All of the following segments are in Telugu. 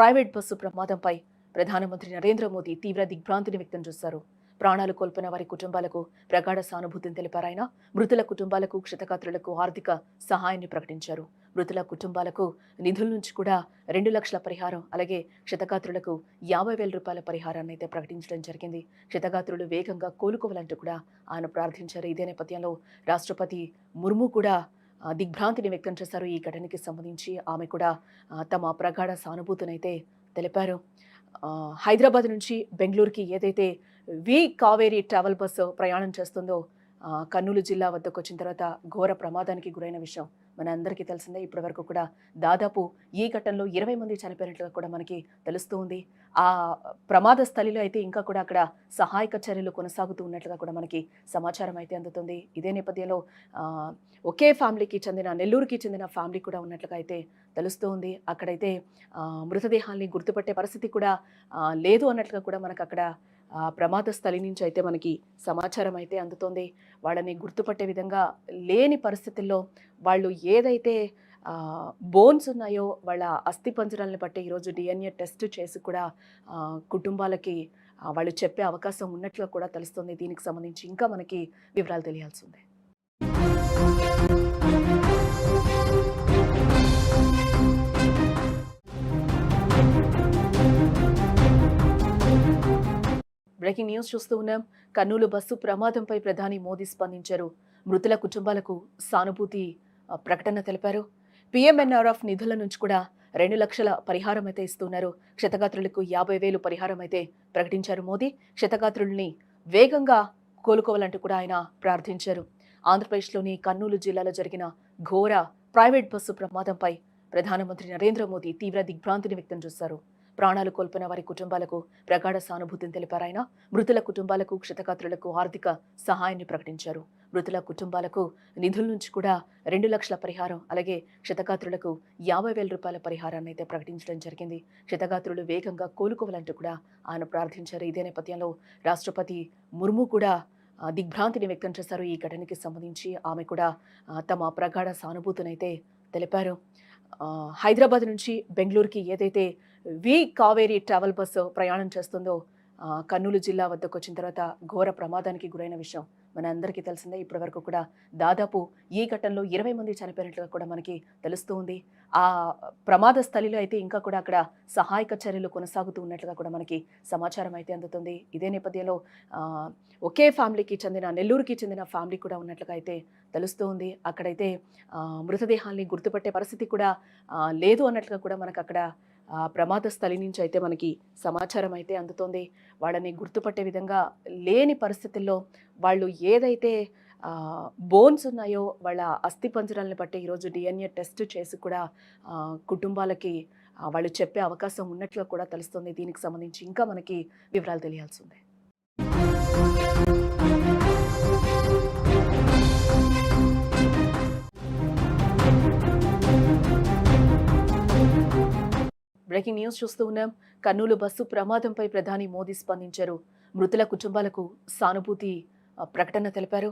ప్రైవేట్ బస్సు ప్రమాదంపై ప్రధానమంత్రి నరేంద్ర మోదీ తీవ్ర దిగ్భ్రాంతిని వ్యక్తం చేశారు. ప్రాణాలు కోల్పోయిన వారి కుటుంబాలకు ప్రగాఢ సానుభూతిని తెలిపారాయన మృతుల కుటుంబాలకు క్షతగాత్రులకు ఆర్థిక సహాయాన్ని ప్రకటించారు. మృతుల కుటుంబాలకు నిధుల నుంచి కూడా రెండు లక్షల పరిహారం అలాగే క్షతగాత్రులకు యాభై వేల రూపాయల పరిహారాన్ని అయితే ప్రకటించడం జరిగింది. క్షతగాత్రులు వేగంగా కోలుకోవాలంటూ కూడా ఆయన ప్రార్థించారు. ఇదే నేపథ్యంలో రాష్ట్రపతి ముర్ము కూడా దిగ్భ్రాంతిని వ్యక్తం చేశారు ఈ ఘటనకి సంబంధించి. ఆమె కూడా తమ ప్రగాఢ సానుభూతినైతే తెలిపారు. హైదరాబాద్ నుంచి బెంగళూరుకి ఏదైతే వి కావేరీ ట్రావెల్ బస్సు ప్రయాణం చేస్తుందో కర్నూలు జిల్లా వద్దకు వచ్చిన తర్వాత ఘోర ప్రమాదానికి గురైన విషయం మన అందరికీ తెలిసిందే. ఇప్పటివరకు కూడా దాదాపు ఈ ఘటనలో ఇరవై మంది చనిపోయినట్లుగా కూడా మనకి తెలుస్తూ ఉంది. ఆ ప్రమాద స్థలిలో అయితే ఇంకా కూడా అక్కడ సహాయక చర్యలు కొనసాగుతూ ఉన్నట్లుగా కూడా మనకి సమాచారం అయితే అందుతుంది. ఇదే నేపథ్యంలో ఒకే ఫ్యామిలీకి చెందిన నెల్లూరుకి చెందిన ఫ్యామిలీ కూడా ఉన్నట్లుగా అయితే తెలుస్తూ ఉంది. అక్కడైతే మృతదేహాల్ని గుర్తుపట్టే పరిస్థితి కూడా లేదు అన్నట్లుగా కూడా మనకు అక్కడ ప్రమాద స్థలి నుంచి అయితే మనకి సమాచారం అయితే అందుతోంది. వాళ్ళని గుర్తుపట్టే విధంగా లేని పరిస్థితుల్లో వాళ్ళు ఏదైతే బోన్స్ ఉన్నాయో వాళ్ళ అస్థి పంజరాలను బట్టి ఈరోజు డిఎన్ఏ టెస్ట్ చేసి కూడా కుటుంబాలకి వాళ్ళు చెప్పే అవకాశం ఉన్నట్లుగా కూడా తెలుస్తుంది. దీనికి సంబంధించి ఇంకా మనకి వివరాలు తెలియాల్సి ఉంది. బ్రేకింగ్ న్యూస్ చూస్తూ ఉన్నాం. కర్నూలు బస్సు ప్రమాదంపై ప్రధాని మోదీ స్పందించారు. మృతుల కుటుంబాలకు సానుభూతి ప్రకటన తెలిపారు. పిఎంఎన్ఆర్ఎఫ్ నిధుల నుంచి కూడా రెండు లక్షల పరిహారం అయితే ఇస్తున్నారు. క్షతగాత్రులకు యాభై వేలు పరిహారం అయితే ప్రకటించారు మోదీ. క్షతగాత్రుల్ని వేగంగా కోలుకోవాలంటూ కూడా ఆయన ప్రార్థించారు. ఆంధ్రప్రదేశ్లోని కర్నూలు జిల్లాలో జరిగిన ఘోర ప్రైవేట్ బస్సు ప్రమాదంపై ప్రధానమంత్రి నరేంద్ర మోదీ తీవ్ర దిగ్భ్రాంతిని వ్యక్తం చేశారు. ప్రాణాలు కోల్పోయిన వారి కుటుంబాలకు ప్రగాఢ సానుభూతిని తెలిపారు ఆయన. మృతుల కుటుంబాలకు క్షతగాత్రులకు ఆర్థిక సహాయాన్ని ప్రకటించారు. మృతుల కుటుంబాలకు నిధుల నుంచి కూడా రెండు లక్షల పరిహారం అలాగే క్షతగాత్రులకు యాభై వేల రూపాయల పరిహారాన్ని అయితే ప్రకటించడం జరిగింది. క్షతగాత్రులు వేగంగా కోలుకోవాలంటూ కూడా ఆయన ప్రార్థించారు. ఇదే నేపథ్యంలో రాష్ట్రపతి ముర్ము కూడా దిగ్భ్రాంతిని వ్యక్తం చేశారు. ఈ ఘటనకి సంబంధించి ఆమె కూడా తమ ప్రగాఢ సానుభూతినైతే తెలిపారు. హైదరాబాద్ నుంచి బెంగళూరుకి ఏదైతే వి కావేరీ ట్రావెల్ బస్సు ప్రయాణం చేస్తుందో కర్నూలు జిల్లా వద్దకు వచ్చిన తర్వాత ఘోర ప్రమాదానికి గురైన విషయం మన అందరికీ తెలిసిందే. ఇప్పటి వరకు కూడా దాదాపు ఈ ఘటనలో ఇరవై మంది చనిపోయినట్లుగా కూడా మనకి తెలుస్తూ ఉంది. ఆ ప్రమాద స్థలిలో అయితే ఇంకా కూడా అక్కడ సహాయక చర్యలు కొనసాగుతూ ఉన్నట్లుగా కూడా మనకి సమాచారం అయితే అందుతుంది. ఇదే నేపథ్యంలో ఒకే ఫ్యామిలీకి చెందిన నెల్లూరుకి చెందిన ఫ్యామిలీ కూడా ఉన్నట్లుగా అయితే తెలుస్తూ ఉంది. అక్కడైతే ఆ, మృతదేహాల్ని గుర్తుపట్టే పరిస్థితి కూడా లేదు అన్నట్లుగా కూడా మనకు అక్కడ ప్రమాద స్థలి నుంచి అయితే మనకి సమాచారం అయితే అందుతోంది. వాళ్ళని గుర్తుపట్టే విధంగా లేని పరిస్థితుల్లో వాళ్ళు ఏదైతే బోన్స్ ఉన్నాయో వాళ్ళ అస్థి పంజరాలను బట్టి ఈరోజు డిఎన్ఏ టెస్ట్ చేసి కూడా కుటుంబాలకి వాళ్ళు చెప్పే అవకాశం ఉన్నట్లు కూడా తెలుస్తుంది. దీనికి సంబంధించి ఇంకా మనకి వివరాలు తెలియాల్సి ఉంది. బ్రేకింగ్ న్యూస్ చూస్తూ ఉన్నాం. కర్నూలు బస్సు ప్రమాదంపై ప్రధాని మోదీ స్పందించారు. మృతుల కుటుంబాలకు సానుభూతి ప్రకటన తెలిపారు.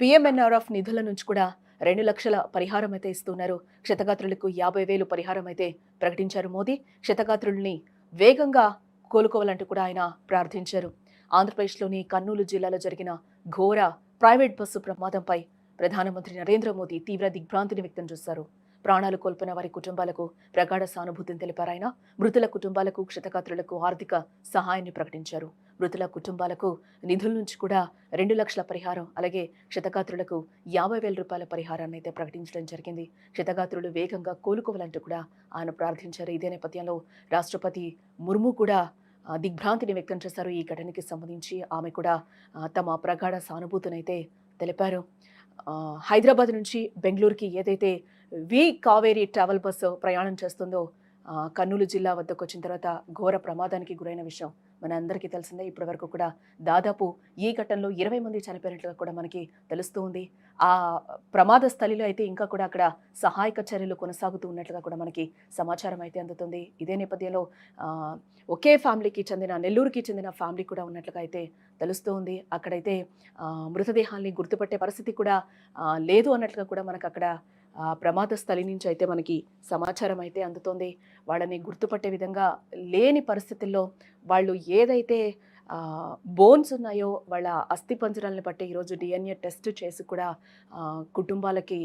పిఎంఎన్ఆర్ఎఫ్ నిధుల నుంచి కూడా రెండు లక్షల పరిహారం అయితే ఇస్తున్నారు. క్షతగాత్రులకు యాభై వేలు పరిహారం అయితే ప్రకటించారు మోదీ. క్షతగాత్రుల్ని వేగంగా కోలుకోవాలంటూ కూడా ఆయన ప్రార్థించారు. ఆంధ్రప్రదేశ్లోని కర్నూలు జిల్లాలో జరిగిన ఘోర ప్రైవేట్ బస్సు ప్రమాదంపై ప్రధానమంత్రి నరేంద్ర మోదీ తీవ్ర దిగ్భ్రాంతిని వ్యక్తం చేశారు. ప్రాణాలు కోల్పోయిన వారి కుటుంబాలకు ప్రగాఢ సానుభూతిని తెలిపారాయన మృతుల కుటుంబాలకు క్షతగాత్రులకు ఆర్థిక సహాయాన్ని ప్రకటించారు. మృతుల కుటుంబాలకు నిధుల నుంచి కూడా రెండు లక్షల పరిహారం అలాగే క్షతగాత్రులకు యాభై వేల రూపాయల పరిహారాన్ని అయితే ప్రకటించడం జరిగింది. క్షతగాత్రులు వేగంగా కోలుకోవాలంటూ కూడా ఆయన ప్రార్థించారు. ఇదే నేపథ్యంలో రాష్ట్రపతి ముర్ము కూడా దిగ్భ్రాంతిని వ్యక్తం చేశారు. ఈ ఘటనకి సంబంధించి ఆమె కూడా తమ ప్రగాఢ సానుభూతినైతే తెలిపారు. హైదరాబాద్ నుంచి బెంగళూరుకి ఏదైతే వి కావేరీ ట్రావెల్ బస్సు ప్రయాణం చేస్తుందో కర్నూలు జిల్లా వద్దకు వచ్చిన తర్వాత ఘోర ప్రమాదానికి గురైన విషయం మన అందరికీ తెలిసిందే. ఇప్పటి వరకు కూడా దాదాపు ఈ ఘటనలో ఇరవై మంది చనిపోయినట్లుగా కూడా మనకి తెలుస్తూ ఉంది. ఆ ప్రమాద స్థలిలో అయితే ఇంకా కూడా అక్కడ సహాయక చర్యలు కొనసాగుతూ ఉన్నట్లుగా కూడా మనకి సమాచారం అయితే అందుతుంది. ఇదే నేపథ్యంలో ఒకే ఫ్యామిలీకి చెందిన నెల్లూరుకి చెందిన ఫ్యామిలీ కూడా ఉన్నట్లుగా అయితే తెలుస్తూ ఉంది. అక్కడైతే మృతదేహాల్ని గుర్తుపట్టే పరిస్థితి కూడా లేదు అన్నట్లుగా కూడా మనకు అక్కడ ప్రమాద స్థలి నుంచి అయితే మనకి సమాచారం అయితే అందుతోంది. వాళ్ళని గుర్తుపట్టే విధంగా లేని పరిస్థితుల్లో వాళ్ళు ఏదైతే బోన్స్ ఉన్నాయో వాళ్ళ అస్థి పంజరాలను బట్టి ఈరోజు డిఎన్ఏ టెస్ట్ చేసి కూడా కుటుంబాలకి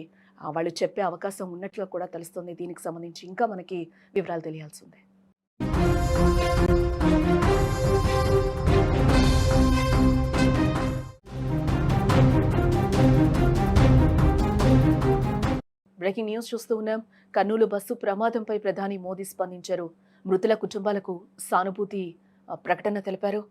వాళ్ళు చెప్పే అవకాశం ఉన్నట్లు కూడా తెలుస్తుంది. దీనికి సంబంధించి ఇంకా మనకి వివరాలు తెలియాల్సి ఉంది. బ్రేకింగ్ న్యూస్ చూస్తూ ఉన్నాం. కర్నూలు బస్సు ప్రమాదంపై ప్రధాని మోదీ స్పందించారు. మృతుల కుటుంబాలకు సానుభూతి ప్రకటన తెలిపారు.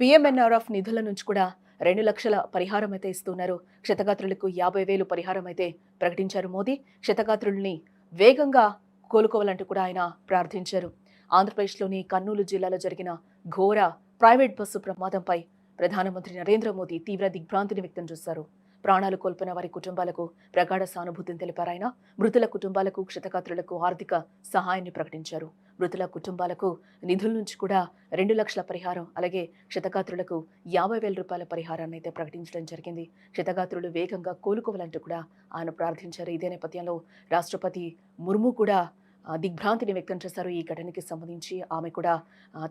పిఎంఎన్ఆర్ఎఫ్ నిధుల నుంచి కూడా రెండు లక్షల పరిహారం అయితే ఇస్తున్నారు. క్షతగాత్రులకు యాభై వేలు పరిహారం అయితే ప్రకటించారు మోదీ. క్షతగాత్రుల్ని వేగంగా కోలుకోవాలంటూ కూడా ఆయన ప్రార్థించారు. ఆంధ్రప్రదేశ్లోని కర్నూలు జిల్లాలో జరిగిన ఘోర ప్రైవేట్ బస్సు ప్రమాదంపై ప్రధానమంత్రి నరేంద్ర మోదీ తీవ్ర దిగ్భ్రాంతిని వ్యక్తం చేశారు. ప్రాణాలు కోల్పోయిన వారి కుటుంబాలకు ప్రగాఢ సానుభూతిని తెలిపారు ఆయన. మృతుల కుటుంబాలకు క్షతగాత్రులకు ఆర్థిక సహాయాన్ని ప్రకటించారు. మృతుల కుటుంబాలకు నిధుల నుంచి కూడా రెండు లక్షల పరిహారం అలాగే క్షతగాత్రులకు యాభై వేల రూపాయల పరిహారాన్ని అయితే ప్రకటించడం జరిగింది. క్షతగాత్రులు వేగంగా కోలుకోవాలంటూ కూడా ఆయన ప్రార్థించారు. ఇదే నేపథ్యంలో రాష్ట్రపతి ముర్ము కూడా దిగ్భ్రాంతిని వ్యక్తం చేశారు. ఈ ఘటనకి సంబంధించి ఆమె కూడా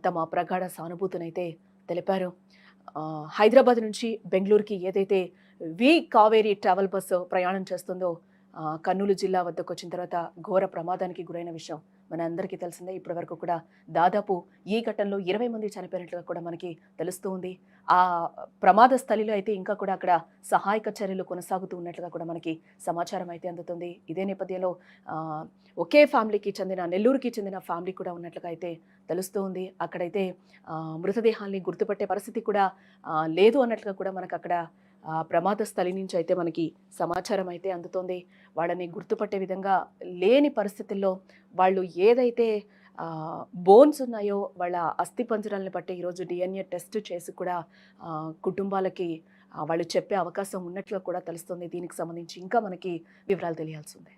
తమ ప్రగాఢ సానుభూతినైతే తెలిపారు. హైదరాబాద్ నుంచి బెంగళూరుకి ఏదైతే వి కావేరీ ట్రావెల్ బస్సు ప్రయాణం చేస్తుందో కర్నూలు జిల్లా వద్దకు వచ్చిన తర్వాత ఘోర ప్రమాదానికి గురైన విషయం మన అందరికీ తెలిసిందే. ఇప్పటి వరకు కూడా దాదాపు ఈ ఘటనలో ఇరవై మంది చనిపోయినట్లుగా కూడా మనకి తెలుస్తూ ఉంది. ఆ ప్రమాద స్థలిలో అయితే ఇంకా కూడా అక్కడ సహాయక చర్యలు కొనసాగుతూ ఉన్నట్లుగా కూడా మనకి సమాచారం అయితే అందుతుంది. ఇదే నేపథ్యంలో ఒకే ఫ్యామిలీకి చెందిన నెల్లూరుకి చెందిన ఫ్యామిలీ కూడా ఉన్నట్లుగా అయితే తెలుస్తూ ఉంది. అక్కడైతే మృతదేహాల్ని గుర్తుపట్టే పరిస్థితి కూడా లేదు అన్నట్లుగా కూడా మనకు అక్కడ ప్రమాద స్థలి నుంచి అయితే మనకి సమాచారం అయితే అందుతోంది. వాళ్ళని గుర్తుపట్టే విధంగా లేని పరిస్థితుల్లో వాళ్ళు ఏదైతే బోన్స్ ఉన్నాయో వాళ్ళ అస్థి పంజరాలను బట్టి ఈరోజు డిఎన్ఏ టెస్ట్ చేసి కూడా కుటుంబాలకి వాళ్ళు చెప్పే అవకాశం ఉన్నట్లు కూడా తెలుస్తుంది. దీనికి సంబంధించి ఇంకా మనకి వివరాలు తెలియాల్సి ఉంది.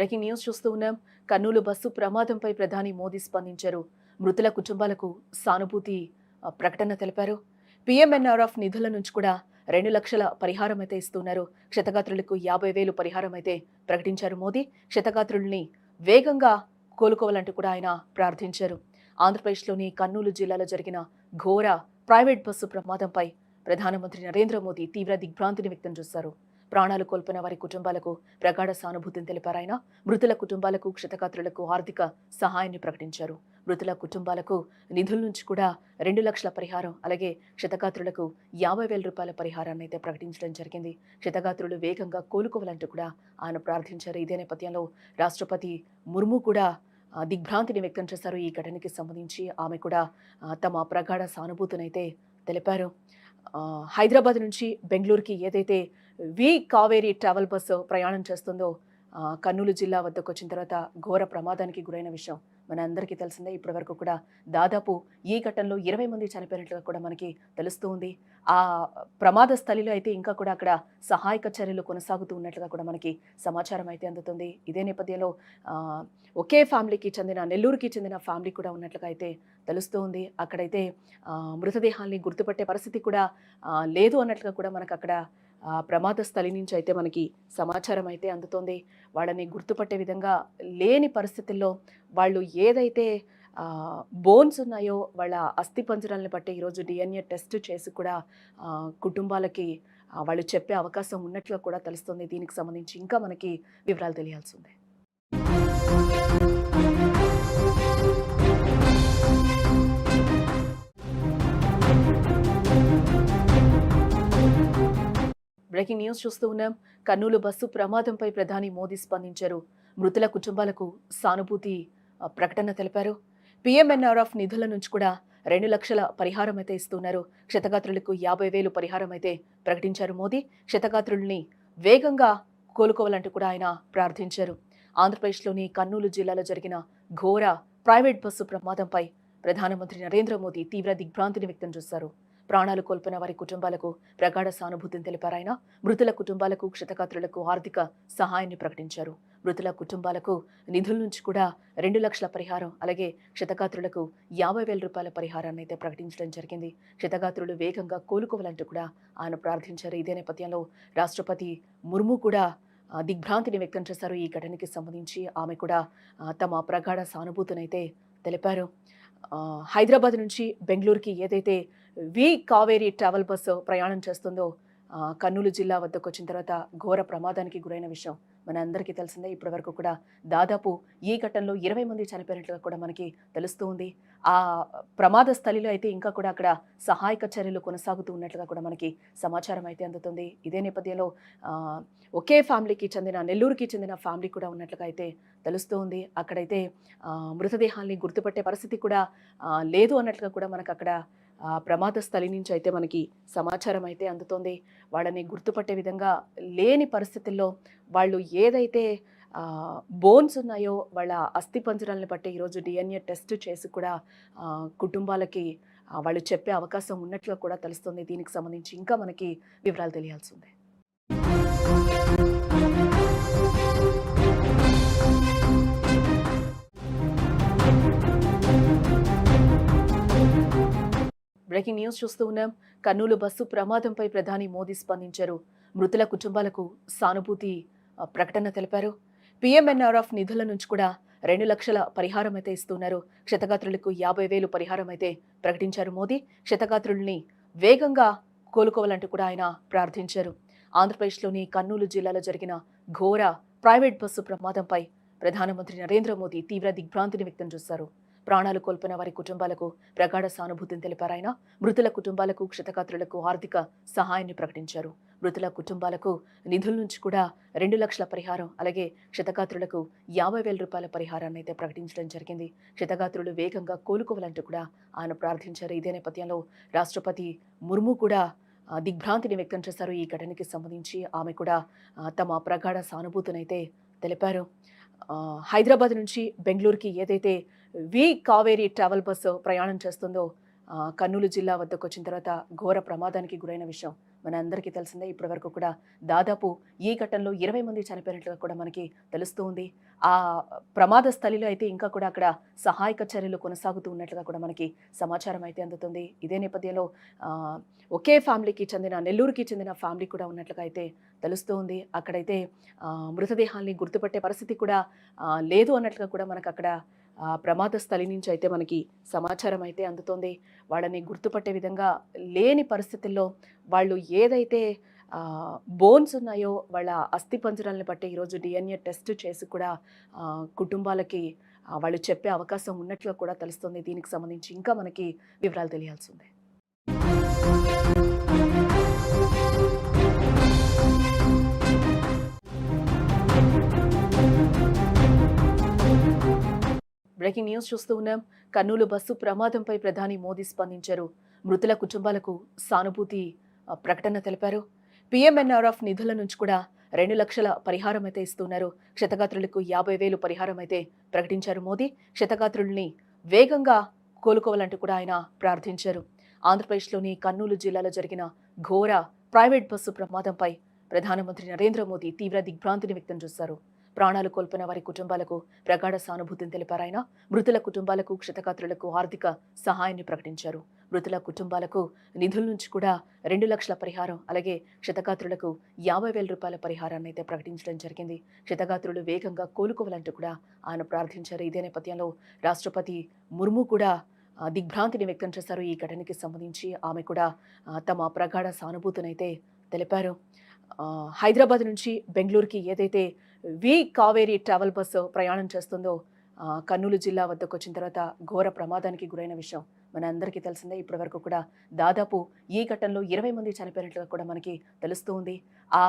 బ్రేకింగ్ న్యూస్ చూస్తూ ఉన్నాం. కర్నూలు బస్సు ప్రమాదంపై ప్రధాని మోదీ స్పందించారు. మృతుల కుటుంబాలకు సానుభూతి ప్రకటన తెలిపారు. పిఎంఎన్ఆర్ఎఫ్ నిధుల నుంచి కూడా రెండు లక్షల పరిహారం అయితే ఇస్తున్నారు. క్షతగాత్రులకు యాభై వేలు పరిహారం అయితే ప్రకటించారు మోదీ. క్షతగాత్రుల్ని వేగంగా కోలుకోవాలంటూ కూడా ఆయన ప్రార్థించారు. ఆంధ్రప్రదేశ్లోని కర్నూలు జిల్లాలో జరిగిన ఘోర ప్రైవేట్ బస్సు ప్రమాదంపై ప్రధానమంత్రి నరేంద్ర మోదీ తీవ్ర దిగ్భ్రాంతిని వ్యక్తం చేశారు. ప్రాణాలు కోల్పోయిన వారి కుటుంబాలకు ప్రగాఢ సానుభూతిని తెలిపారాయన మృతుల కుటుంబాలకు క్షతగాత్రులకు ఆర్థిక సహాయాన్ని ప్రకటించారు. మృతుల కుటుంబాలకు నిధుల నుంచి కూడా రెండు లక్షల పరిహారం అలాగే క్షతగాత్రులకు యాభై వేల రూపాయల పరిహారాన్ని అయితే ప్రకటించడం జరిగింది. క్షతగాత్రులు వేగంగా కోలుకోవాలంటూ కూడా ఆయన ప్రార్థించారు. ఇదే నేపథ్యంలో రాష్ట్రపతి ముర్ము కూడా దిగ్భ్రాంతిని వ్యక్తం చేశారు. ఈ ఘటనకి సంబంధించి ఆమె కూడా తమ ప్రగాఢ సానుభూతినైతే తెలిపారు. హైదరాబాద్ నుంచి బెంగళూరుకి ఏదైతే వి కావేరీ ట్రావెల్ బస్సు ప్రయాణం చేస్తుందో కర్నూలు జిల్లా వద్దకు వచ్చిన తర్వాత ఘోర ప్రమాదానికి గురైన విషయం మన అందరికీ తెలిసిందే. ఇప్పటి వరకు కూడా దాదాపు ఈ ఘటనలో ఇరవై మంది చనిపోయినట్లుగా కూడా మనకి తెలుస్తూ ఉంది. ఆ ప్రమాద స్థలిలో అయితే ఇంకా కూడా అక్కడ సహాయక చర్యలు కొనసాగుతూ ఉన్నట్లుగా కూడా మనకి సమాచారం అయితే అందుతుంది. ఇదే నేపథ్యంలో ఒకే ఫ్యామిలీకి చెందిన నెల్లూరుకి చెందిన ఫ్యామిలీ కూడా ఉన్నట్లుగా అయితే తెలుస్తూ ఉంది. అక్కడైతే ఆ, మృతదేహాల్ని గుర్తుపట్టే పరిస్థితి కూడా లేదు అన్నట్లుగా కూడా మనకు అక్కడ ప్రమాద స్థలి నుంచి అయితే మనకి సమాచారం అయితే అందుతోంది. వాళ్ళని గుర్తుపట్టే విధంగా లేని పరిస్థితుల్లో వాళ్ళు ఏదైతే బోన్స్ ఉన్నాయో వాళ్ళ అస్థి పంజరాలను బట్టి ఈరోజు డిఎన్ఏ టెస్ట్ చేసి కూడా కుటుంబాలకి వాళ్ళు చెప్పే అవకాశం ఉన్నట్లు కూడా తెలుస్తుంది. దీనికి సంబంధించి ఇంకా మనకి వివరాలు తెలియాల్సి ఉంది. బ్రేకింగ్ న్యూస్ చూస్తూ ఉన్నాం. కర్నూలు బస్సు ప్రమాదంపై ప్రధాని మోదీ స్పందించారు. మృతుల కుటుంబాలకు సానుభూతి ప్రకటన తెలిపారు. పిఎంఎన్ఆర్ఎఫ్ నిధుల నుంచి కూడా రెండు లక్షల పరిహారం అయితే ఇస్తున్నారు. క్షతగాత్రులకు యాభై వేలు పరిహారం అయితే ప్రకటించారు మోదీ. క్షతగాత్రుల్ని వేగంగా కోలుకోవాలంటూ కూడా ఆయన ప్రార్థించారు. ఆంధ్రప్రదేశ్లోని కర్నూలు జిల్లాలో జరిగిన ఘోర ప్రైవేట్ బస్సు ప్రమాదంపై ప్రధానమంత్రి నరేంద్ర మోదీ తీవ్ర దిగ్భ్రాంతిని వ్యక్తం చేశారు. ప్రాణాలు కోల్పోయిన వారి కుటుంబాలకు ప్రగాఢ సానుభూతిని తెలిపారు ఆయన. మృతుల కుటుంబాలకు క్షతగాత్రులకు ఆర్థిక సహాయాన్ని ప్రకటించారు. మృతుల కుటుంబాలకు నిధుల నుంచి కూడా రెండు లక్షల పరిహారం అలాగే క్షతగాత్రులకు యాభై వేల రూపాయల పరిహారాన్ని అయితే ప్రకటించడం జరిగింది. క్షతగాత్రులు వేగంగా కోలుకోవాలంటూ కూడా ఆయన ప్రార్థించారు. ఇదే నేపథ్యంలో రాష్ట్రపతి ముర్ము కూడా దిగ్భ్రాంతిని వ్యక్తం చేశారు. ఈ ఘటనకి సంబంధించి ఆమె కూడా తమ ప్రగాఢ సానుభూతినైతే తెలిపారు. హైదరాబాద్ నుంచి బెంగళూరుకి ఏదైతే వి కావేరి ట్రావెల్ బస్సు ప్రయాణం చేస్తుందో కర్నూలు జిల్లా వద్దకు వచ్చిన తర్వాత ఘోర ప్రమాదానికి గురైన విషయం మన అందరికీ తెలిసిందే. ఇప్పటి వరకు కూడా దాదాపు ఈ ఘటనలో ఇరవై మంది చనిపోయినట్లుగా కూడా మనకి తెలుస్తూ ఉంది. ఆ ప్రమాద స్థలిలో అయితే ఇంకా కూడా అక్కడ సహాయక చర్యలు కొనసాగుతూ ఉన్నట్లుగా కూడా మనకి సమాచారం అయితే అందుతుంది. ఇదే నేపథ్యంలో ఒకే ఫ్యామిలీకి చెందిన నెల్లూరుకి చెందిన ఫ్యామిలీ కూడా ఉన్నట్లుగా అయితే తెలుస్తూ ఉంది. అక్కడైతే మృతదేహాల్ని గుర్తుపట్టే పరిస్థితి కూడా లేదు అన్నట్లుగా కూడా మనకు అక్కడ ప్రమాద స్థలి నుంచి అయితే మనకి సమాచారం అయితే అందుతోంది. వాళ్ళని గుర్తుపట్టే విధంగా లేని పరిస్థితుల్లో వాళ్ళు ఏదైతే బోన్స్ ఉన్నాయో వాళ్ళ అస్థి పంజరాలను బట్టి ఈరోజు డిఎన్ఏ టెస్ట్ చేసి కూడా కుటుంబాలకి వాళ్ళు చెప్పే అవకాశం ఉన్నట్లుగా కూడా తెలుస్తుంది. దీనికి సంబంధించి ఇంకా మనకి వివరాలు తెలియాల్సి ఉంది. బ్రేకింగ్ న్యూస్ చూస్తూ ఉన్నాం. కర్నూలు బస్సు ప్రమాదంపై ప్రధాని మోదీ స్పందించారు. మృతుల కుటుంబాలకు సానుభూతి ప్రకటన తెలిపారు. పిఎంఎన్ఆర్ఎఫ్ నిధుల నుంచి కూడా రెండు లక్షల పరిహారం అయితే ఇస్తున్నారు. క్షతగాత్రులకు యాభై వేలు పరిహారం అయితే ప్రకటించారు మోదీ. క్షతగాత్రుల్ని వేగంగా కోలుకోవాలంటూ కూడా ఆయన ప్రార్థించారు. ఆంధ్రప్రదేశ్లోని కర్నూలు జిల్లాలో జరిగిన ఘోర ప్రైవేట్ బస్సు ప్రమాదంపై ప్రధానమంత్రి నరేంద్ర మోదీ తీవ్ర దిగ్భ్రాంతిని వ్యక్తం చేశారు. ప్రాణాలు కోల్పోయిన వారి కుటుంబాలకు ప్రగాఢ సానుభూతిని తెలిపారు ఆయన. మృతుల కుటుంబాలకు క్షతగాత్రులకు ఆర్థిక సహాయాన్ని ప్రకటించారు. మృతుల కుటుంబాలకు నిధుల నుంచి కూడా రెండు లక్షల పరిహారం అలాగే క్షతగాత్రులకు యాభై వేల రూపాయల పరిహారాన్ని అయితే ప్రకటించడం జరిగింది. క్షతగాత్రులు వేగంగా కోలుకోవాలంటూ కూడా ఆయన ప్రార్థించారు. ఇదే నేపథ్యంలో రాష్ట్రపతి ముర్ము కూడా దిగ్భ్రాంతిని వ్యక్తం చేశారు. ఈ ఘటనకి సంబంధించి ఆమె కూడా తమ ప్రగాఢ సానుభూతినైతే తెలిపారు. హైదరాబాద్ నుంచి బెంగళూరుకి ఏదైతే వి కావేరి ట్రావెల్ బస్సు ప్రయాణం చేస్తుందో కర్నూలు జిల్లా వద్దకు వచ్చిన తర్వాత ఘోర ప్రమాదానికి గురైన విషయం మన అందరికీ తెలిసిందే. ఇప్పటి వరకు కూడా దాదాపు ఈ ఘటనలో ఇరవై మంది చనిపోయినట్లుగా కూడా మనకి తెలుస్తూ ఉంది. ఆ ప్రమాద స్థలిలో అయితే ఇంకా కూడా అక్కడ సహాయక చర్యలు కొనసాగుతూ ఉన్నట్లుగా కూడా మనకి సమాచారం అయితే అందుతుంది. ఇదే నేపథ్యంలో ఒకే ఫ్యామిలీకి చెందిన నెల్లూరుకి చెందిన ఫ్యామిలీ కూడా ఉన్నట్లుగా అయితే తెలుస్తూ ఉంది. అక్కడైతే మృతదేహాల్ని గుర్తుపట్టే పరిస్థితి కూడా లేదు అన్నట్లుగా కూడా మనకు అక్కడ ప్రమాద స్థలి నుంచి అయితే మనకి సమాచారం అయితే అందుతోంది. వాళ్ళని గుర్తుపట్టే విధంగా లేని పరిస్థితుల్లో వాళ్ళు ఏదైతే బోన్స్ ఉన్నాయో వాళ్ళ అస్థి పంజరాలను బట్టి ఈరోజు డిఎన్ఏ టెస్ట్ చేసి కూడా కుటుంబాలకి వాళ్ళు చెప్పే అవకాశం ఉన్నట్లు కూడా తెలుస్తుంది. దీనికి సంబంధించి ఇంకా మనకి వివరాలు తెలియాల్సి ఉంది. బ్రేకింగ్ న్యూస్ చూస్తూ ఉన్నాం. కర్నూలు బస్సు ప్రమాదంపై ప్రధాని మోదీ స్పందించారు. మృతుల కుటుంబాలకు సానుభూతి ప్రకటన తెలిపారు. పిఎంఎన్ఆర్ఎఫ్ నిధుల నుంచి కూడా రెండు లక్షల పరిహారం అయితే ఇస్తున్నారు. క్షతగాత్రులకు యాభై వేలు పరిహారం అయితే ప్రకటించారు మోదీ. క్షతగాత్రుల్ని వేగంగా కోలుకోవాలంటూ కూడా ఆయన ప్రార్థించారు. ఆంధ్రప్రదేశ్లోని కర్నూలు జిల్లాలో జరిగిన ఘోర ప్రైవేట్ బస్సు ప్రమాదంపై ప్రధానమంత్రి నరేంద్ర మోదీ తీవ్ర దిగ్భ్రాంతిని వ్యక్తం చేశారు. ప్రాణాలు కోల్పోయిన వారి కుటుంబాలకు ప్రగాఢ సానుభూతిని తెలిపారాయన మృతుల కుటుంబాలకు క్షతగాత్రులకు ఆర్థిక సహాయాన్ని ప్రకటించారు. మృతుల కుటుంబాలకు నిధుల నుంచి కూడా రెండు లక్షల పరిహారం అలాగే క్షతగాత్రులకు యాభై వేల రూపాయల పరిహారాన్ని అయితే ప్రకటించడం జరిగింది. క్షతగాత్రులు వేగంగా కోలుకోవాలంటూ కూడా ఆయన ప్రార్థించారు. ఇదే నేపథ్యంలో రాష్ట్రపతి ముర్ము కూడా దిగ్భ్రాంతిని వ్యక్తం చేశారు. ఈ ఘటనకి సంబంధించి ఆమె కూడా తమ ప్రగాఢ సానుభూతినైతే తెలిపారు. హైదరాబాద్ నుంచి బెంగళూరుకి ఏదైతే వి కావేరి ట్రావెల్ బస్సు ప్రయాణం చేస్తుందో కర్నూలు జిల్లా వద్దకు వచ్చిన తర్వాత ఘోర ప్రమాదానికి గురైన విషయం మన అందరికీ తెలిసిందే. ఇప్పటి వరకు కూడా దాదాపు ఈ ఘటనలో ఇరవై మంది చనిపోయినట్లుగా కూడా మనకి తెలుస్తూ ఉంది. ఆ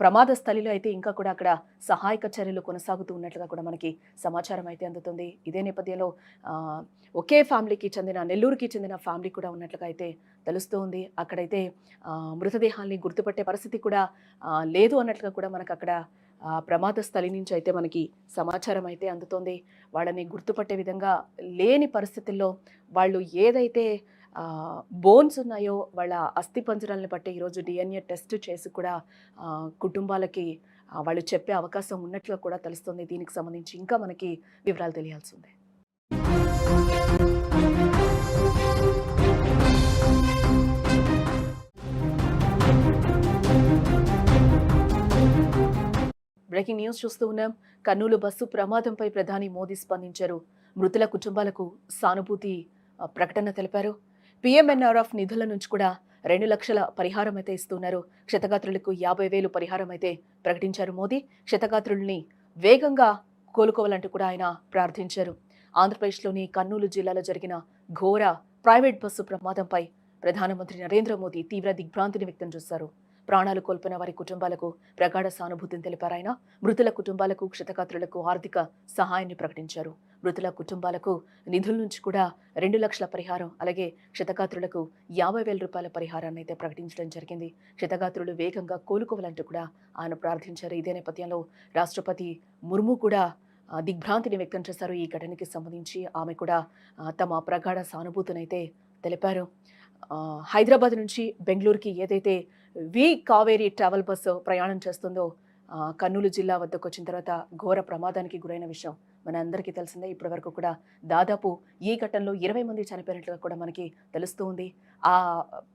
ప్రమాద స్థలిలో అయితే ఇంకా కూడా అక్కడ సహాయక చర్యలు కొనసాగుతూ ఉన్నట్లుగా కూడా మనకి సమాచారం అయితే అందుతుంది. ఇదే నేపథ్యంలో ఒకే ఫ్యామిలీకి చెందిన నెల్లూరుకి చెందిన ఫ్యామిలీ కూడా ఉన్నట్లుగా అయితే తెలుస్తూ ఉంది. అక్కడైతే మృతదేహాల్ని గుర్తుపట్టే పరిస్థితి కూడా లేదు అన్నట్లుగా కూడా మనకు అక్కడ ప్రమాద స్థలి నుంచి అయితే మనకి సమాచారం అయితే అందుతోంది. వాళ్ళని గుర్తుపట్టే విధంగా లేని పరిస్థితుల్లో వాళ్ళు ఏదైతే బోన్స్ ఉన్నాయో వాళ్ళ అస్థి పంజరాలను బట్టి ఈరోజు డిఎన్ఏ టెస్ట్ చేసి కూడా కుటుంబాలకి వాళ్ళు చెప్పే అవకాశం ఉన్నట్లు కూడా తెలుస్తుంది. దీనికి సంబంధించి ఇంకా మనకి వివరాలు తెలియాల్సి ఉంది. బ్రేకింగ్ న్యూస్ చూస్తూ ఉన్నాం. కర్నూలు బస్సు ప్రమాదంపై ప్రధాని మోదీ స్పందించారు. మృతుల కుటుంబాలకు సానుభూతి ప్రకటన తెలిపారు. పిఎంఎన్ఆర్ఎఫ్ నిధుల నుంచి కూడా రెండు లక్షల పరిహారం అయితే ఇస్తున్నారు. క్షతగాత్రులకు యాభై వేలు పరిహారం అయితే ప్రకటించారు మోదీ. క్షతగాత్రుల్ని వేగంగా కోలుకోవాలంటూ కూడా ఆయన ప్రార్థించారు. ఆంధ్రప్రదేశ్లోని కర్నూలు జిల్లాలో జరిగిన ఘోర ప్రైవేట్ బస్సు ప్రమాదంపై ప్రధానమంత్రి నరేంద్ర మోదీ తీవ్ర దిగ్భ్రాంతిని వ్యక్తం చేశారు. ప్రాణాలు కోల్పోయిన వారి కుటుంబాలకు ప్రగాఢ సానుభూతిని తెలిపారు ఆయన. మృతుల కుటుంబాలకు క్షతగాత్రులకు ఆర్థిక సహాయాన్ని ప్రకటించారు. మృతుల కుటుంబాలకు నిధుల నుంచి కూడా రెండు లక్షల పరిహారం అలాగే క్షతగాత్రులకు యాభై వేల రూపాయల పరిహారాన్ని అయితే ప్రకటించడం జరిగింది. క్షతగాత్రులు వేగంగా కోలుకోవాలంటూ కూడా ఆయన ప్రార్థించారు. ఇదే నేపథ్యంలో రాష్ట్రపతి ముర్ము కూడా దిగ్భ్రాంతిని వ్యక్తం చేశారు. ఈ ఘటనకి సంబంధించి ఆమె కూడా తమ ప్రగాఢ సానుభూతినైతే తెలిపారు. హైదరాబాద్ నుంచి బెంగళూరుకి ఏదైతే వి కావేరీ ట్రావెల్ బస్సు ప్రయాణం చేస్తుందో కర్నూలు జిల్లా వద్దకు వచ్చిన తర్వాత ఘోర ప్రమాదానికి గురైన విషయం మన అందరికీ తెలిసిందే. ఇప్పటి వరకు కూడా దాదాపు ఈ ఘటనలో ఇరవై మంది చనిపోయినట్లుగా కూడా మనకి తెలుస్తూ ఉంది. ఆ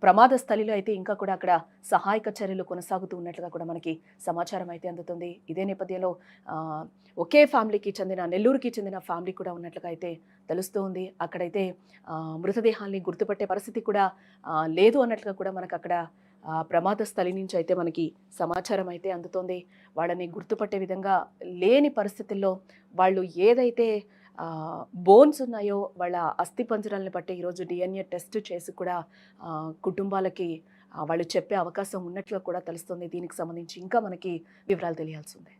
ప్రమాద స్థలిలో అయితే ఇంకా కూడా అక్కడ సహాయక చర్యలు కొనసాగుతూ ఉన్నట్లుగా కూడా మనకి సమాచారం అయితే అందుతుంది. ఇదే నేపథ్యంలో ఒకే ఫ్యామిలీకి చెందిన నెల్లూరుకి చెందిన ఫ్యామిలీ కూడా ఉన్నట్లుగా అయితే తెలుస్తూ ఉంది. అక్కడైతే మృతదేహాల్ని గుర్తుపట్టే పరిస్థితి కూడా లేదు అన్నట్లుగా కూడా మనకు అక్కడ ప్రమాద స్థలి నుంచి అయితే మనకి సమాచారం అయితే అందుతోంది. వాళ్ళని గుర్తుపట్టే విధంగా లేని పరిస్థితుల్లో వాళ్ళు ఏదైతే బోన్స్ ఉన్నాయో వాళ్ళ అస్థి పంజరాలను బట్టి ఈరోజు డిఎన్ఏ టెస్ట్ చేసి కూడా కుటుంబాలకి వాళ్ళు చెప్పే అవకాశం ఉన్నట్లు కూడా తెలుస్తుంది. దీనికి సంబంధించి ఇంకా మనకి వివరాలు తెలియాల్సి ఉంది.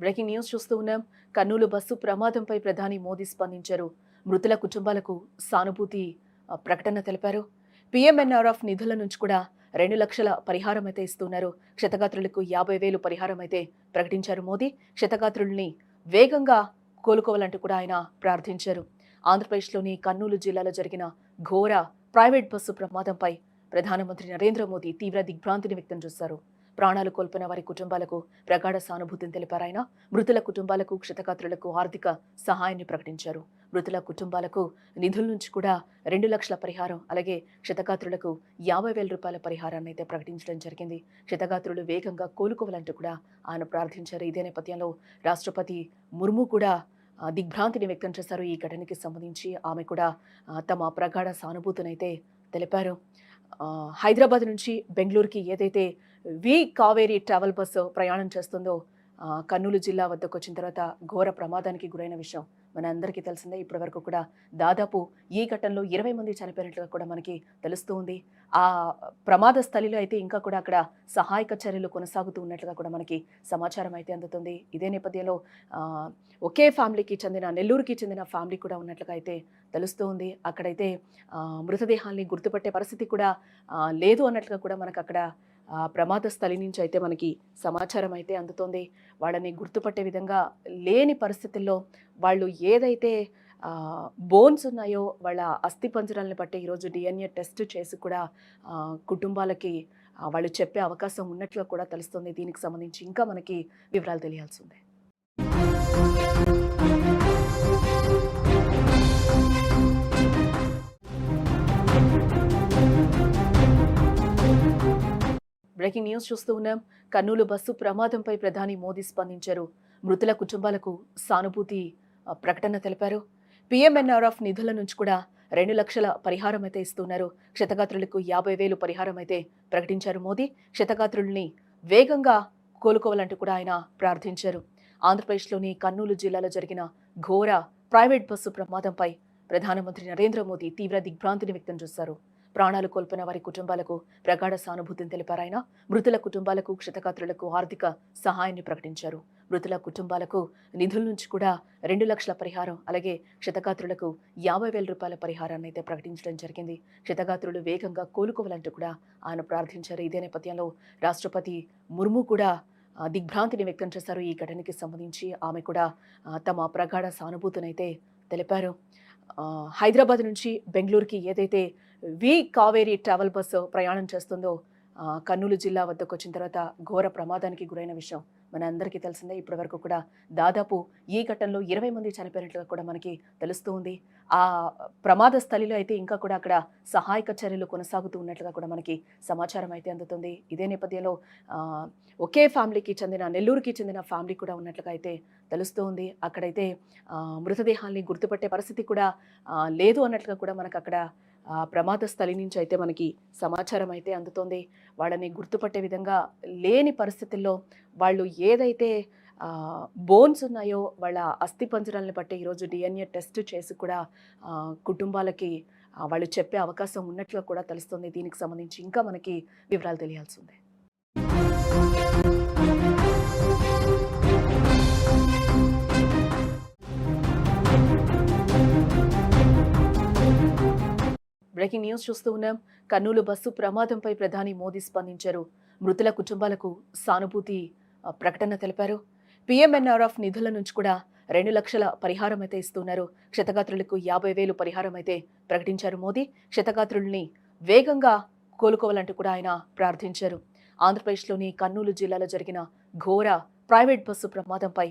బ్రేకింగ్ న్యూస్ చూస్తూ ఉన్నాం. కర్నూలు బస్సు ప్రమాదంపై ప్రధాని మోదీ స్పందించారు. మృతుల కుటుంబాలకు సానుభూతి ప్రకటన తెలిపారు. పిఎంఎన్ఆర్ఎఫ్ నిధుల నుంచి కూడా రెండు లక్షల పరిహారం అయితే ఇస్తున్నారు. క్షతగాత్రులకు యాభై వేలు పరిహారం అయితే ప్రకటించారు మోదీ. క్షతగాత్రుల్ని వేగంగా కోలుకోవాలంటూ కూడా ఆయన ప్రార్థించారు. ఆంధ్రప్రదేశ్లోని కర్నూలు జిల్లాలో జరిగిన ఘోర ప్రైవేట్ బస్సు ప్రమాదంపై ప్రధానమంత్రి నరేంద్ర మోదీ తీవ్ర దిగ్భ్రాంతిని వ్యక్తం చేశారు. ప్రాణాలు కోల్పోయిన వారి కుటుంబాలకు ప్రగాఢ సానుభూతిని తెలిపారాయన మృతుల కుటుంబాలకు క్షతగాత్రులకు ఆర్థిక సహాయాన్ని ప్రకటించారు. మృతుల కుటుంబాలకు నిధుల నుంచి కూడా రెండు లక్షల పరిహారం అలాగే క్షతగాత్రులకు యాభై వేల రూపాయల పరిహారాన్ని అయితే ప్రకటించడం జరిగింది. క్షతగాత్రులు వేగంగా కోలుకోవాలంటూ కూడా ఆయన ప్రార్థించారు. ఇదే నేపథ్యంలో రాష్ట్రపతి ముర్ము కూడా దిగ్భ్రాంతిని వ్యక్తం చేశారు. ఈ ఘటనకి సంబంధించి ఆమె కూడా తమ ప్రగాఢ సానుభూతినైతే తెలిపారు. హైదరాబాద్ నుంచి బెంగళూరుకి ఏదైతే వి కావేరీ ట్రావెల్ బస్సు ప్రయాణం చేస్తుందో కర్నూలు జిల్లా వద్దకు వచ్చిన తర్వాత ఘోర ప్రమాదానికి గురైన విషయం మన అందరికీ తెలిసిందే. ఇప్పటి వరకు కూడా దాదాపు ఈ ఘటనలో ఇరవై మంది చనిపోయినట్లుగా కూడా మనకి తెలుస్తూ ఉంది. ఆ ప్రమాద స్థలిలో అయితే ఇంకా కూడా అక్కడ సహాయక చర్యలు కొనసాగుతూ ఉన్నట్లుగా కూడా మనకి సమాచారం అయితే అందుతుంది. ఇదే నేపథ్యంలో ఒకే ఫ్యామిలీకి చెందిన నెల్లూరుకి చెందిన ఫ్యామిలీ కూడా ఉన్నట్లుగా అయితే తెలుస్తూ ఉంది. అక్కడైతే ఆ, మృతదేహాల్ని గుర్తుపట్టే పరిస్థితి కూడా లేదు అన్నట్లుగా కూడా మనకు అక్కడ ప్రమాద స్థలి నుంచి అయితే మనకి సమాచారం అయితే అందుతోంది. వాళ్ళని గుర్తుపట్టే విధంగా లేని పరిస్థితుల్లో వాళ్ళు ఏదైతే బోన్స్ ఉన్నాయో వాళ్ళ అస్థి పంజరాలను బట్టి ఈరోజు డిఎన్ఏ టెస్ట్ చేసి కూడా కుటుంబాలకి వాళ్ళు చెప్పే అవకాశం ఉన్నట్లు కూడా తెలుస్తుంది. దీనికి సంబంధించి ఇంకా మనకి వివరాలు తెలియాల్సి ఉంది. బ్రేకింగ్ న్యూస్ చూస్తూ ఉన్నాం. కర్నూలు బస్సు ప్రమాదంపై ప్రధాని మోదీ స్పందించారు. మృతుల కుటుంబాలకు సానుభూతి ప్రకటన తెలిపారు. పిఎంఎన్ఆర్ఎఫ్ నిధుల నుంచి కూడా రెండు లక్షల పరిహారం అయితే ఇస్తున్నారు. క్షతగాత్రులకు యాభై వేలు పరిహారం అయితే ప్రకటించారు మోదీ. క్షతగాత్రుల్ని వేగంగా కోలుకోవాలంటూ కూడా ఆయన ప్రార్థించారు. ఆంధ్రప్రదేశ్లోని కర్నూలు జిల్లాలో జరిగిన ఘోర ప్రైవేట్ బస్సు ప్రమాదంపై ప్రధానమంత్రి నరేంద్ర మోదీ తీవ్ర దిగ్భ్రాంతిని వ్యక్తం చేశారు. ప్రాణాలు కోల్పోయిన వారి కుటుంబాలకు ప్రగాఢ సానుభూతిని తెలిపారు ఆయన. మృతుల కుటుంబాలకు క్షతగాత్రులకు ఆర్థిక సహాయాన్ని ప్రకటించారు. మృతుల కుటుంబాలకు నిధుల నుంచి కూడా రెండు లక్షల పరిహారం అలాగే క్షతగాత్రులకు యాభై వేల రూపాయల పరిహారాన్ని అయితే ప్రకటించడం జరిగింది. క్షతగాత్రులు వేగంగా కోలుకోవాలంటూ కూడా ఆయన ప్రార్థించారు. ఇదే నేపథ్యంలో రాష్ట్రపతి ముర్ము కూడా దిగ్భ్రాంతిని వ్యక్తం చేశారు. ఈ ఘటనకి సంబంధించి ఆమె కూడా తమ ప్రగాఢ సానుభూతినైతే తెలిపారు. హైదరాబాద్ నుంచి బెంగళూరుకి ఏదైతే వి కావేరీ ట్రావెల్ బస్సు ప్రయాణం చేస్తుందో కర్నూలు జిల్లా వద్దకు వచ్చిన తర్వాత ఘోర ప్రమాదానికి గురైన విషయం మన అందరికీ తెలిసిందే. ఇప్పటి వరకు కూడా దాదాపు ఈ ఘటనలో ఇరవై మంది చనిపోయినట్లుగా కూడా మనకి తెలుస్తూ ఉంది. ఆ ప్రమాద స్థలిలో అయితే ఇంకా కూడా అక్కడ సహాయక చర్యలు కొనసాగుతూ ఉన్నట్లుగా కూడా మనకి సమాచారం అయితే అందుతుంది. ఇదే నేపథ్యంలో ఒకే ఫ్యామిలీకి చెందిన నెల్లూరుకి చెందిన ఫ్యామిలీ కూడా ఉన్నట్లుగా అయితే తెలుస్తూ ఉంది. అక్కడైతే మృతదేహాల్ని గుర్తుపట్టే పరిస్థితి కూడా లేదు అన్నట్లుగా కూడా మనకు అక్కడ ప్రమాద స్థలి నుంచి అయితే మనకి సమాచారం అయితే అందుతోంది. వాళ్ళని గుర్తుపట్టే విధంగా లేని పరిస్థితుల్లో వాళ్ళు ఏదైతే బోన్స్ ఉన్నాయో వాళ్ళ అస్థి పంజరాలను బట్టి ఈరోజు డిఎన్ఏ టెస్ట్ చేసి కూడా కుటుంబాలకి వాళ్ళు చెప్పే అవకాశం ఉన్నట్లుగా కూడా తెలుస్తుంది. దీనికి సంబంధించి ఇంకా మనకి వివరాలు తెలియాల్సి ఉంది. బ్రేకింగ్ న్యూస్ చూస్తూ ఉన్నాం. కర్నూలు బస్సు ప్రమాదంపై ప్రధాని మోదీ స్పందించారు. మృతుల కుటుంబాలకు సానుభూతి ప్రకటన తెలిపారు. పిఎంఎన్ఆర్ఎఫ్ నిధుల నుంచి కూడా రెండు లక్షల పరిహారం అయితే ఇస్తున్నారు. క్షతగాత్రులకు యాభై వేలు పరిహారం అయితే ప్రకటించారు మోదీ. క్షతగాత్రుల్ని వేగంగా కోలుకోవాలంటూ కూడా ఆయన ప్రార్థించారు. ఆంధ్రప్రదేశ్లోని కర్నూలు జిల్లాలో జరిగిన ఘోర ప్రైవేట్ బస్సు ప్రమాదంపై